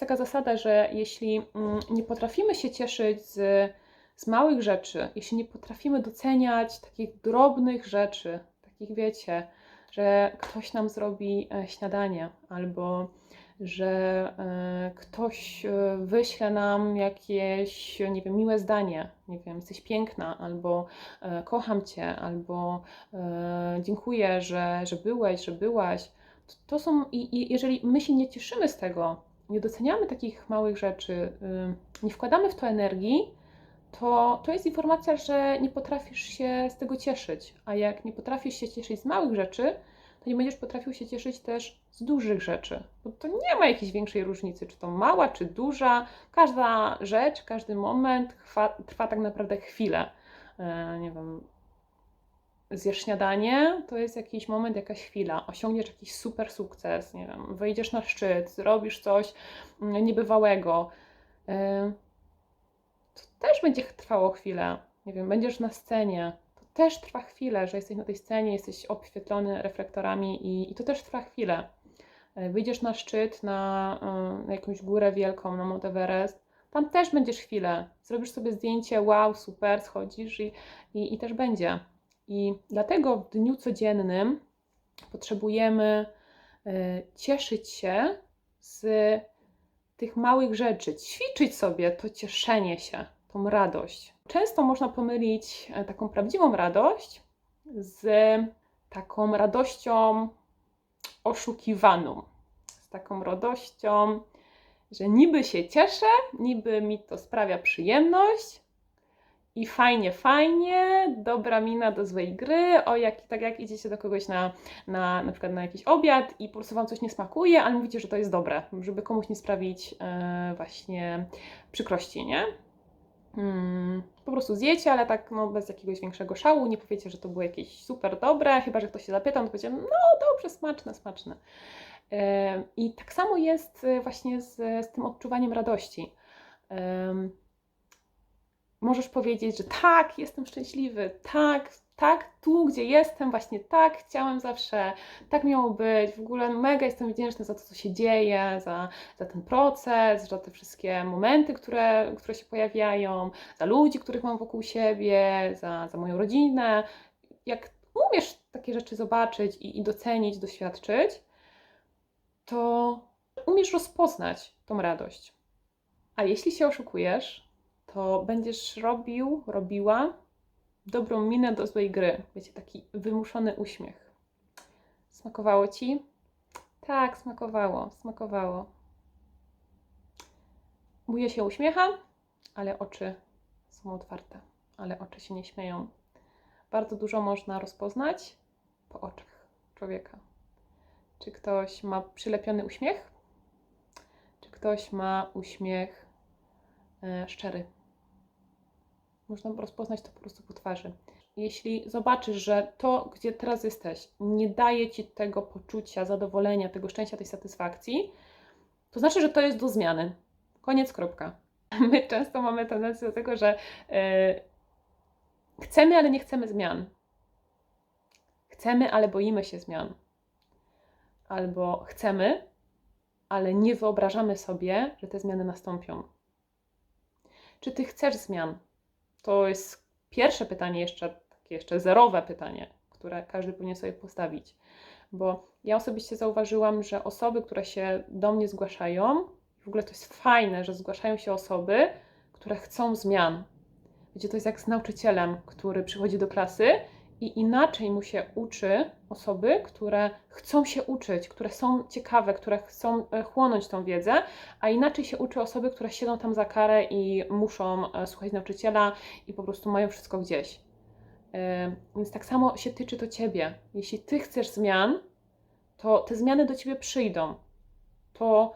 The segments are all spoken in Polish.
taka zasada, że jeśli mm, nie potrafimy się cieszyć z, z małych rzeczy, jeśli nie potrafimy doceniać takich drobnych rzeczy, takich wiecie, że ktoś nam zrobi e, śniadanie albo że e, ktoś e, wyśle nam jakieś, nie wiem, miłe zdanie, nie wiem, jesteś piękna, albo kocham cię, albo dziękuję, że, że byłeś, że byłaś. To, są, i jeżeli my się nie cieszymy z tego, nie doceniamy takich małych rzeczy, y, nie wkładamy w to energii, to, to jest informacja, że nie potrafisz się z tego cieszyć. A jak nie potrafisz się cieszyć z małych rzeczy, to nie będziesz potrafił się cieszyć też z dużych rzeczy. Bo to nie ma jakiejś większej różnicy, czy to mała, czy duża. Każda rzecz, każdy moment trwa, trwa tak naprawdę chwilę. E, nie wiem, zjesz śniadanie, to jest jakiś moment, jakaś chwila. Osiągniesz jakiś super sukces, nie wiem, wyjdziesz na szczyt, zrobisz coś mm, niebywałego. To też będzie trwało chwilę. Nie wiem, będziesz na scenie, to też trwa chwilę, że jesteś na tej scenie, jesteś obświetlony reflektorami i, i to też trwa chwilę. E, Wyjdziesz na szczyt, na, e, na jakąś górę wielką, na Mount Everest, tam też będziesz chwilę. Zrobisz sobie zdjęcie, wow, super, schodzisz i, i, i też będzie. I dlatego w dniu codziennym potrzebujemy e, cieszyć się z tych małych rzeczy, ćwiczyć sobie to cieszenie się, tą radość. Często można pomylić e, taką prawdziwą radość z taką radością oszukiwaną, z taką radością, że niby się cieszę, niby mi to sprawia przyjemność i fajnie, fajnie, dobra mina do złej gry, o jak, tak jak idziecie do kogoś na, na, na przykład na jakiś obiad i po prostu Wam coś nie smakuje, ale mówicie, że to jest dobre, żeby komuś nie sprawić e, właśnie przykrości, nie? Mm, po prostu zjecie, ale tak no, bez jakiegoś większego szału, nie powiecie, że to było jakieś super dobre, chyba, że ktoś się zapyta, to powiecie, no dobrze, smaczne, smaczne. E, I tak samo jest e, właśnie z, z tym odczuwaniem radości. Możesz powiedzieć, że tak, jestem szczęśliwy, tak, tak, tu gdzie jestem, właśnie tak, chciałem zawsze, tak miało być, w ogóle mega jestem wdzięczny za to, co się dzieje, za, za ten proces, za te wszystkie momenty, które, które się pojawiają, za ludzi, których mam wokół siebie, za, za moją rodzinę. Jak umiesz takie rzeczy zobaczyć i, i docenić, doświadczyć, to umiesz rozpoznać tą radość. A jeśli się oszukujesz, to będziesz robił, robiła dobrą minę do złej gry. Wiecie, taki wymuszony uśmiech. Smakowało ci? Tak, smakowało, smakowało. Buje się uśmiecha, ale oczy są otwarte, ale oczy się nie śmieją. Bardzo dużo można rozpoznać po oczach człowieka. Czy ktoś ma przylepiony uśmiech? Czy ktoś ma uśmiech e, szczery? Można rozpoznać to po prostu po twarzy. Jeśli zobaczysz, że to, gdzie teraz jesteś, nie daje ci tego poczucia zadowolenia, tego szczęścia, tej satysfakcji, to znaczy, że to jest do zmiany. Koniec, kropka. My często mamy tendencję do tego, że e, chcemy, ale nie chcemy zmian. Chcemy, ale boimy się zmian. Albo chcemy, ale nie wyobrażamy sobie, że te zmiany nastąpią. Czy ty chcesz zmian? To jest pierwsze pytanie, jeszcze takie jeszcze zerowe pytanie, które każdy powinien sobie postawić. Bo ja osobiście zauważyłam, że osoby, które się do mnie zgłaszają, w ogóle to jest fajne, że zgłaszają się osoby, które chcą zmian. Wiecie, to jest jak z nauczycielem, który przychodzi do klasy i inaczej mu się uczy osoby, które chcą się uczyć, które są ciekawe, które chcą e, chłonąć tą wiedzę, a inaczej się uczy osoby, które siedzą tam za karę i muszą e, słuchać nauczyciela i po prostu mają wszystko gdzieś. E, Więc tak samo się tyczy to ciebie. Jeśli ty chcesz zmian, to te zmiany do ciebie przyjdą. To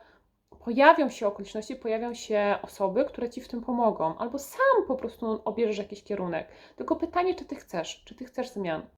pojawią się okoliczności, pojawią się osoby, które ci w tym pomogą, albo sam po prostu obierzesz jakiś kierunek. Tylko pytanie, czy ty chcesz, czy ty chcesz zmian.